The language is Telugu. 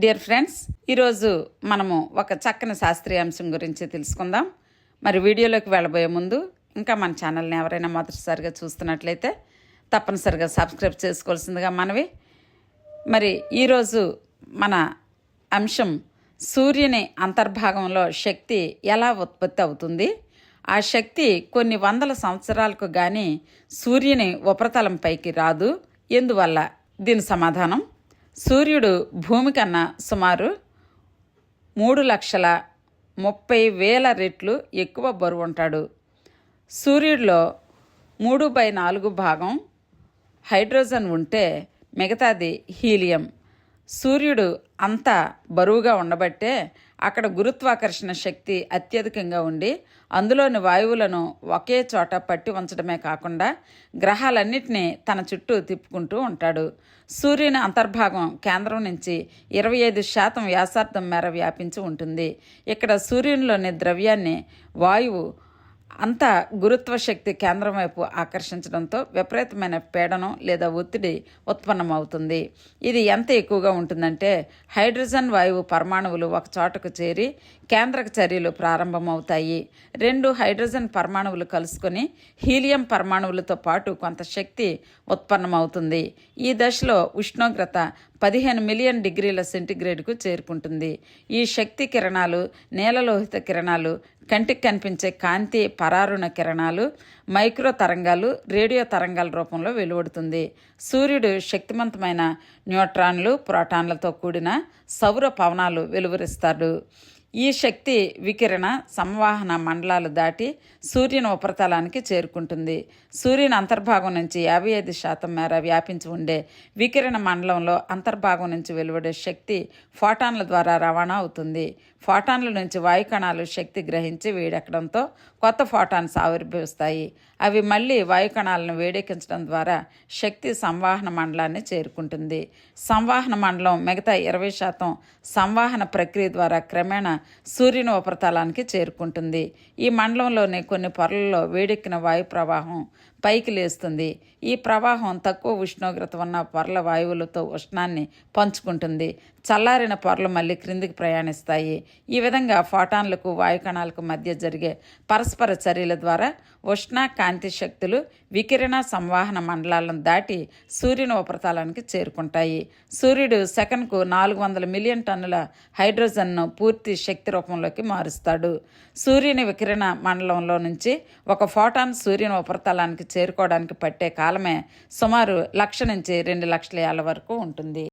డియర్ ఫ్రెండ్స్ ఈరోజు మనము ఒక చక్కని శాస్త్రీయ అంశం గురించి తెలుసుకుందాం. మరి వీడియోలోకి వెళ్ళబోయే ముందు ఇంకా మన ఛానల్ని ఎవరైనా మొదటిసారిగా చూస్తున్నట్లయితే తప్పనిసరిగా సబ్స్క్రైబ్ చేసుకోవాల్సిందిగా మనవి. మరి ఈరోజు మన అంశం సూర్యుని అంతర్భాగంలో శక్తి ఎలా ఉత్పత్తి అవుతుంది? ఆ శక్తి కొన్ని వందల సంవత్సరాలకు కానీ సూర్యుని ఉపరితలంపైకి రాదు. ఎందువల్ల? దీని సమాధానం. సూర్యుడు భూమి కన్నా సుమారు మూడు లక్షల ముప్పై వేల రెట్లు ఎక్కువ బరువు ఉంటాడు. సూర్యుడిలో మూడు బై నాలుగు భాగం హైడ్రోజన్ ఉంటే మిగతాది హీలియం. సూర్యుడు అంత బరువుగా ఉండబట్టే అక్కడ గురుత్వాకర్షణ శక్తి అత్యధికంగా ఉండి అందులోని వాయువులను ఒకే చోట పట్టి ఉంచడమే కాకుండా గ్రహాలన్నింటినీ తన చుట్టూ తిప్పుకుంటూ ఉంటాడు. సూర్యుని అంతర్భాగం కేంద్రం నుంచి ఇరవై ఐదు శాతం వ్యాసార్థం మేర వ్యాపించి ఉంటుంది. ఇక్కడ సూర్యునిలోని ద్రవ్యాన్ని వాయువు అంతా గురుత్వ శక్తి కేంద్రం వైపు ఆకర్షించడంతో విపరీతమైన పీడనం లేదా ఒత్తిడి ఉత్పన్నమవుతుంది. ఇది ఎంత ఎక్కువగా ఉంటుందంటే హైడ్రోజన్ వాయువు పరమాణువులు ఒక చోటకు చేరి కేంద్రక చర్యలు ప్రారంభమవుతాయి. రెండు హైడ్రోజన్ పరమాణువులు కలుసుకొని హీలియం పరమాణువులతో పాటు కొంత శక్తి ఉత్పన్నమవుతుంది. ఈ దశలో ఉష్ణోగ్రత పదిహేను మిలియన్ డిగ్రీల సెంటిగ్రేడ్కు చేరుకుంటుంది. ఈ శక్తి కిరణాలు నేలలోహిత కిరణాలు కంటికి కనిపించే కాంతి పరారుణ కిరణాలు మైక్రో తరంగాలు రేడియో తరంగాల రూపంలో వెలువడుతుంది. సూర్యుడు శక్తివంతమైన న్యూట్రాన్లు ప్రోటాన్లతో కూడిన సౌర పవనాలు వెలువరిస్తాడు. ఈ శక్తి వికిరణ సంవాహన మండలాలు దాటి సూర్యుని ఉపరితలానికి చేరుకుంటుంది. సూర్యుని అంతర్భాగం నుంచి యాభై ఐదు శాతం మేర వ్యాపించి ఉండే వికిరణ మండలంలో అంతర్భాగం నుంచి వెలువడే శక్తి ఫోటాన్ల ద్వారా రవాణా అవుతుంది. ఫోటాన్ల నుంచి వాయుకణాలు శక్తి గ్రహించి వేడెక్కడంతో కొత్త ఫోటాన్స్ ఆవిర్భవిస్తాయి. అవి మళ్ళీ వాయుకణాలను వేడెక్కించడం ద్వారా శక్తి సంవాహన మండలాన్ని చేరుకుంటుంది. సంవాహన మండలం మిగతా ఇరవై శాతం సంవాహన ప్రక్రియ ద్వారా క్రమేణా సూర్యుని ఉపరితలానికి చేరుకుంటుంది. ఈ మండలంలోని కొన్ని పొరలలో వేడెక్కిన వాయు ప్రవాహం పైకి లేస్తుంది. ఈ ప్రవాహం తక్కువ ఉష్ణోగ్రత ఉన్న పొరల వాయువులతో ఉష్ణాన్ని పంచుకుంటుంది. చల్లారిన పొరలు మళ్ళీ క్రిందికి ప్రయాణిస్తాయి. ఈ విధంగా ఫోటాన్లకు వాయుకణాలకు మధ్య జరిగే పరస్పర చర్యల ద్వారా ఉష్ణ కాంతి శక్తులు వికిరణ సంవాహన మండలాలను దాటి సూర్యుని ఉపరితలానికి చేరుకుంటాయి. సూర్యుడు సెకన్కు నాలుగు వందల మిలియన్ టన్నుల హైడ్రోజన్ను పూర్తి శక్తి రూపంలోకి మారుస్తాడు. సూర్యుని వికిరణ మండలంలో నుంచి ఒక ఫోటాన్ సూర్యుని ఉపరితలానికి చేరుకోవడానికి పట్టే కాలమే సుమారు లక్ష నుంచి రెండు లక్షల ఏళ్ళ వరకు ఉంటుంది.